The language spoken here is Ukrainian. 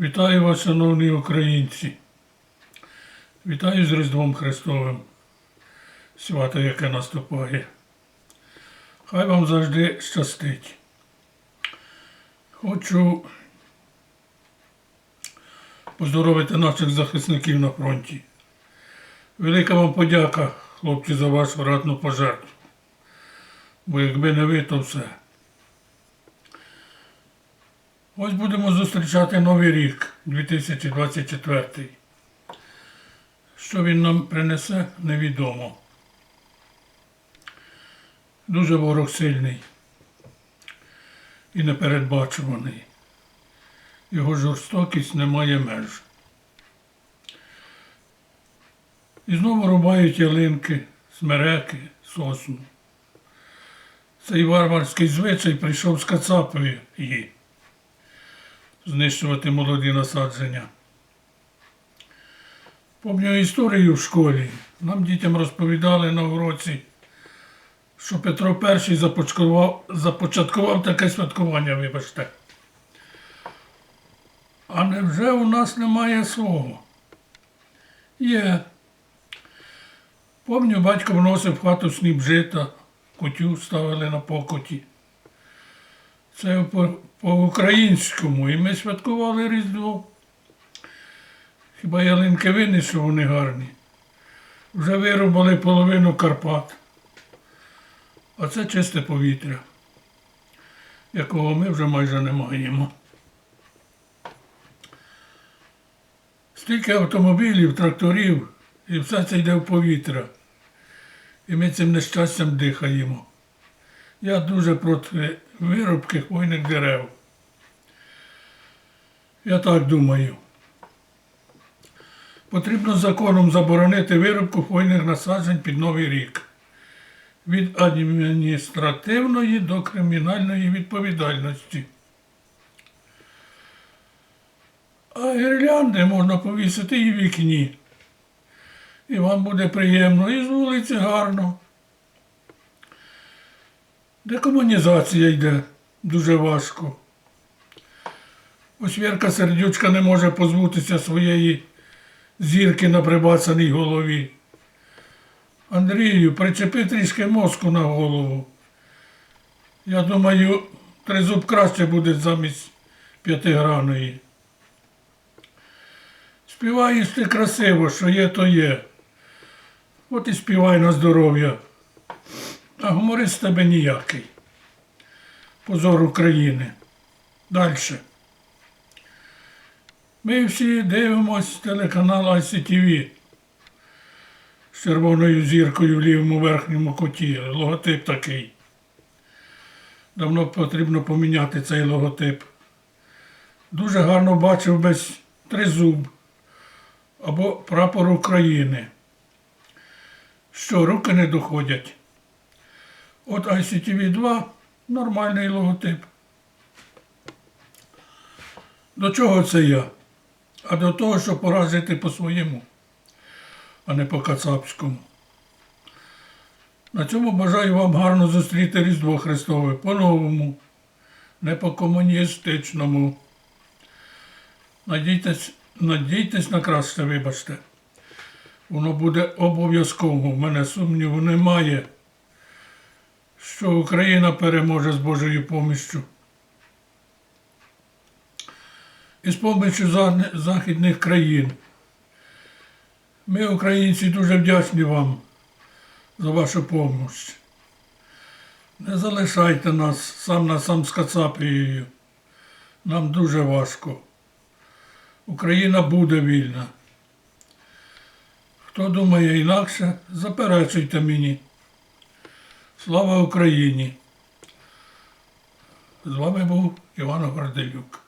Вітаю вас, шановні українці. Вітаю з Різдвом Христовим. Свято, яке наступає. Хай вам завжди щастить. Хочу поздоровити наших захисників на фронті. Велика вам подяка, хлопці, за вашу ратну пожертву. Бо якби не ви, то все. Ось будемо зустрічати новий рік 2024. Що він нам принесе, невідомо. Дуже ворог сильний і непередбачуваний. Його жорстокість не має меж. І знову рубають ялинки, смереки, сосну. Цей варварський звичай прийшов з Кацапові її знищувати молоді насадження. Пам'ятаю історію в школі. Нам дітям розповідали на уроці, що Петро І започаткував таке святкування, вибачте. А невже у нас немає свого? Є. Помню, батько вносив в хату сніп жита, кутю ставили на покоті. Це по- по-українському. І ми святкували Різдво. Хіба ялинки що вони гарні. Вже вирубали половину Карпат. А це чисте повітря, якого ми вже майже не маємо. Стільки автомобілів, тракторів, і все це йде в повітря. І ми цим нещастям дихаємо. Я дуже проти вирубки хвойних дерев. Я так думаю. Потрібно законом заборонити вирубку хвойних насаджень під Новий рік. Від адміністративної до кримінальної відповідальності. А гірлянди можна повісити і в вікні. І вам буде приємно, і з вулиці гарно. Декомунізація йде дуже важко. Ось Вірка Сердючка не може позбутися своєї зірки на прибацаній голові. Андрію, причепи трішки мозку на голову. Я думаю, тризуб краще буде замість п'ятиграної. Співаєш ти красиво, що є, то є. От і співай на здоров'я. А гуморист тебе ніякий. Позор України. Далі. Ми всі дивимось телеканал ICTV з червоною зіркою в лівому верхньому куті. Логотип такий. Давно потрібно поміняти цей логотип. Дуже гарно бачив без тризуб або прапор України. Що руки не доходять. От ICTV 2 нормальний логотип. До чого це я? А до того, щоб пора жити по-своєму, а не по кацапському. На цьому бажаю вам гарно зустріти Різдво Христове по-новому, не по-комуністичному. Надійтесь, надійтесь на краще, вибачте. Воно буде обов'язково. В мене сумніву немає що Україна переможе з Божою поміччю. І з поміччю західних країн. Ми, українці, дуже вдячні вам за вашу допомогу. Не залишайте нас сам на сам з Кацапією. Нам дуже важко. Україна буде вільна. Хто думає інакше, заперечуйте мені. Слава Україні! З вами був Іван Горделюк.